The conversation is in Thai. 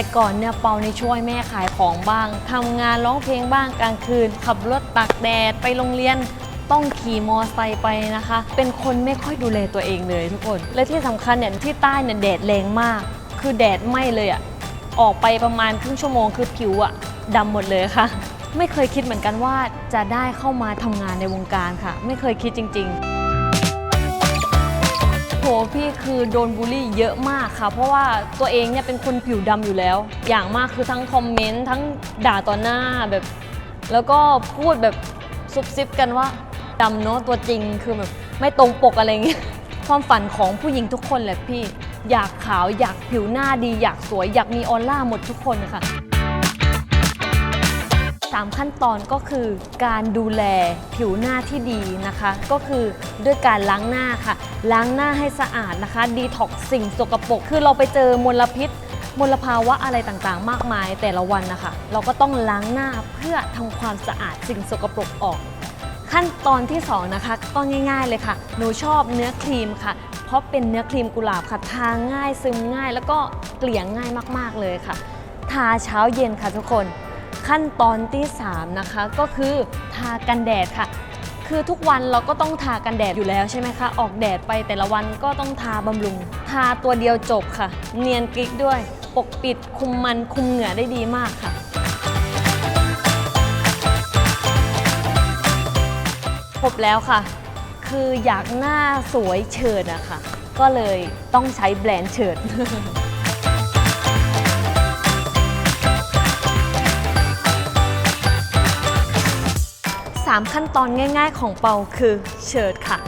แต่ก่อนเนี่ยเปาในช่วยแม่ขายของบ้างทำงานร้องเพลงบ้างกลางคืน ขับรถตากแดดไปโรงเรียนต้องขี่มอไซค์ไปนะคะ เป็นคนไม่ค่อยดูแลตัวเองเลยทุกคน และที่สำคัญเนี่ยที่ใต้เนี่ยแดดแรงมาก คือแดดไหม้เลยอะออกไปประมาณครึ่งชั่วโมงคือผิวอะดำหมดเลยค่ะ ไม่เคยคิดเหมือนกันว่าจะได้เข้ามาทำงานในวงการค่ะ ไม่เคยคิดจริง ๆโหพี่ คือโดนบูลลี่เยอะมากค่ะ เพราะว่าตัวเองเนี่ยเป็นคนผิวดำอยู่แล้ว อย่างมากคือทั้งคอมเมนต์ทั้งด่าต่อหน้าแบบ แล้วก็พูดแบบซุบซิบกันว่าดำเนาะตัวจริงคือแบบไม่ตรงปกอะไรเงี้ยความฝันของผู้หญิงทุกคนแหละพี่ อยากขาวอยากผิวหน้าดี อยากสวย อยากมีออร่าหมดทุกคนค่ะ สามขั้นตอนก็คือการดูแลผิวหน้าที่ดีนะคะ ก็คือด้วยการล้างหน้าค่ะ ล้างหน้าให้สะอาดนะคะดีท็อกสิ่งสกปรกคือเราไปเจอมลพิษมลภาวะอะไรต่างๆ มากมายแต่ละวันนะคะ เราก็ต้องล้างหน้าเพื่อทำความสะอาดสิ่งสกปรกออก ขั้นตอนที่สองนะคะ ก็ง่าย ๆเลยค่ะ หนูชอบเนื้อครีมค่ะ เพราะเป็นเนื้อครีมกุหลาบค่ะทาง่ายซึมง่าย แล้วก็เกลี่ยง่ายมากๆเลยค่ะ ทาเช้าเย็นค่ะทุกคน ขั้นตอนที่ 3 นะคะ ก็คือทากันแดดค่ะ คือทุกวันเราก็ต้องทากันแดดอยู่แล้วใช่ไหมคะ ออกแดดไปแต่ละวันก็ต้องทาบำรุง ทาตัวเดียวจบค่ะ เนียนกริกด้วย ปกปิดคุมมันคุมเหงื่อได้ดีมากค่ะครบแล้วค่ะ คืออยากหน้าสวยเฉิดอะค่ะ ก็เลยต้องใช้แบรนด์เฉิด สามขั้นตอนง่าย ๆ ของเปาคือเชิดค่ะ